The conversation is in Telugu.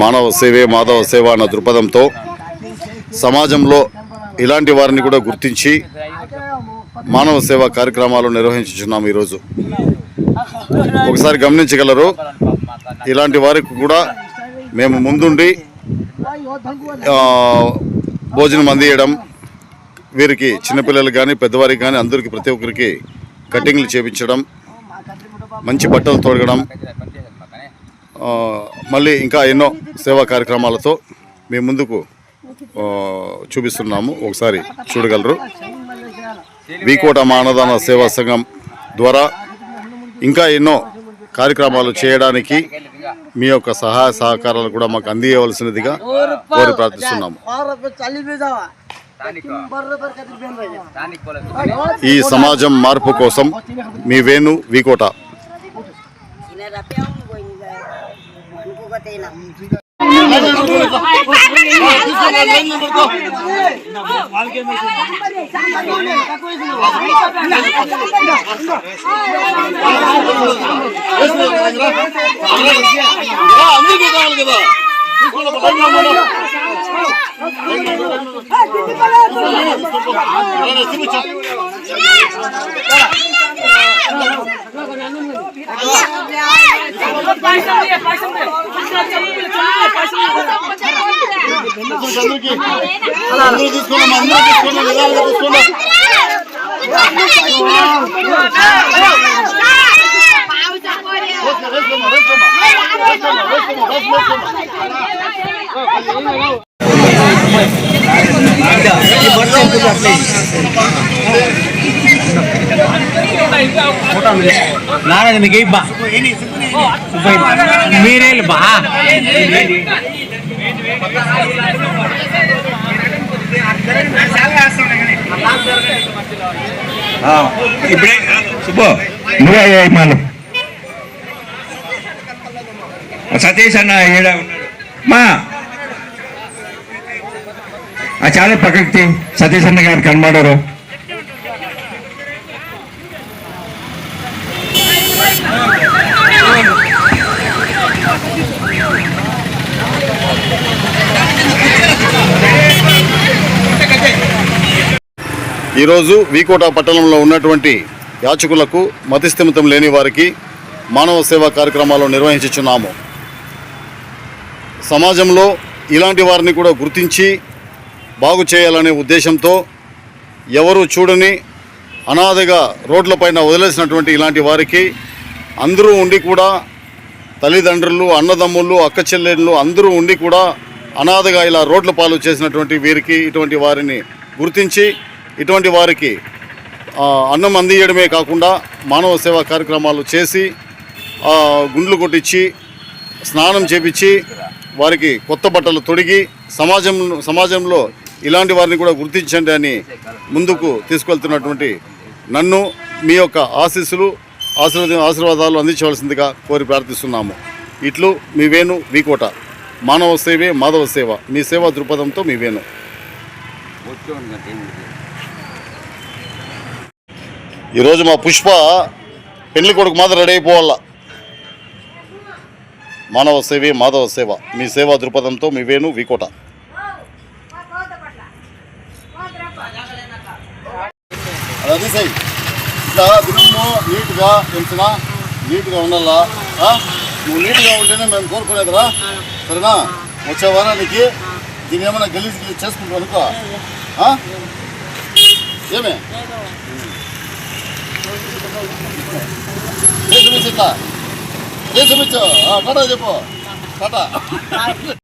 మానవ సేవే మాధవ సేవ అన్న దృక్పథంతో సమాజంలో ఇలాంటి వారిని కూడా గుర్తించి మానవ సేవా కార్యక్రమాలు నిర్వహించుచున్నాం ఈరోజు. ఒకసారి గమనించగలరు ఇలాంటి వారికి కూడా మేము ముందుండి భోజనం అందియడం వీరికి చిన్నపిల్లలు కానీ పెద్దవారికి కానీ అందరికీ ప్రతి ఒక్కరికి కటింగ్లు చేపించడం మంచి బట్టలు తొడగడం మళ్ళీ ఇంకా ఎన్నో సేవా కార్యక్రమాలతో మీ ముందుకు చూపిస్తున్నాము. ఒకసారి చూడగలరు. వీకోట మానదాన సేవా సంఘం ద్వారా ఇంకా ఎన్నో కార్యక్రమాలు చేయడానికి మీ యొక్క సహాయ సహకారాలు కూడా మాకు అందియవలసినదిగా కోరి ప్రార్థిస్తున్నాము. ఈ సమాజం మార్పు కోసం మీ వేణు వీకోట. করতে এলাম পয়সা দিয়ে পয়সা দিয়ে అందరూ తీసుకున్నాం అందరూ తీసుకున్నాం విధాలుగా తీసుకున్నాం ఈ అట్లే నారాయణ మీకు ఇబ్బా మీరే బా. ఇప్పుడే సుబ్బు నువ్వే మనం సతీష్ అన్న ఏడా మా. ఆ చాలా పక్కకి సతీష్ అన్న గారు కనబడరు. ఈరోజు వీకోట పట్టణంలో ఉన్నటువంటి యాచకులకు మతిస్థిమితం లేని వారికి మానవ సేవా కార్యక్రమాలు నిర్వహించుచున్నాము. సమాజంలో ఇలాంటి వారిని కూడా గుర్తించి బాగు చేయాలనే ఉద్దేశంతో ఎవరు చూడని అనాథగా రోడ్లపైన వదిలేసినటువంటి ఇలాంటి వారికి అందరూ ఉండి కూడా తల్లిదండ్రులు అన్నదమ్ముళ్ళు అక్క చెల్లెళ్ళు అందరూ ఉండి కూడా అనాథగా ఇలా రోడ్ల పాలు చేసినటువంటి వీరికి ఇటువంటి వారిని గుర్తించి ఇటువంటి వారికి అన్నం అందించడమే కాకుండా మానవ సేవా కార్యక్రమాలు చేసి గుండ్లు కొట్టించి స్నానం చేపించి వారికి కొత్త బట్టలు తొడిగి సమాజం సమాజంలో ఇలాంటి వారిని కూడా గుర్తించండి అని ముందుకు తీసుకెళ్తున్నటువంటి నన్ను మీ యొక్క ఆశీస్సులు ఆశీర్వాద ఆశీర్వాదాలు అందించవలసిందిగా కోరి ప్రార్థిస్తున్నాము. ఇట్లు మీ వేణు వీకోట మానవ సేవే మాధవ సేవ. మీ సేవా దృక్పథంతో మీ వేణు. ఈరోజు మా పుష్ప పెళ్ళి కొడుకు మాత్రం రెడీ అయిపోవాలా. మానవ సేవే మాధవ సేవ. మీ సేవా దృపథంతో మీ వేణు వికోట అది సై ఇట్లా నీట్గా తెలిసిన నీట్గా ఉండాలా? నువ్వు నీట్గా ఉంటేనే మేము కోరుకునేదిరా సరేనా? వచ్చే వారానికి దీని ఏమైనా గలీజ్ గలీజ్ చేసుకుంటాం అనుకో ఏమే? ఏ చూపించట్లా టాటా చెప్పు. టాటా.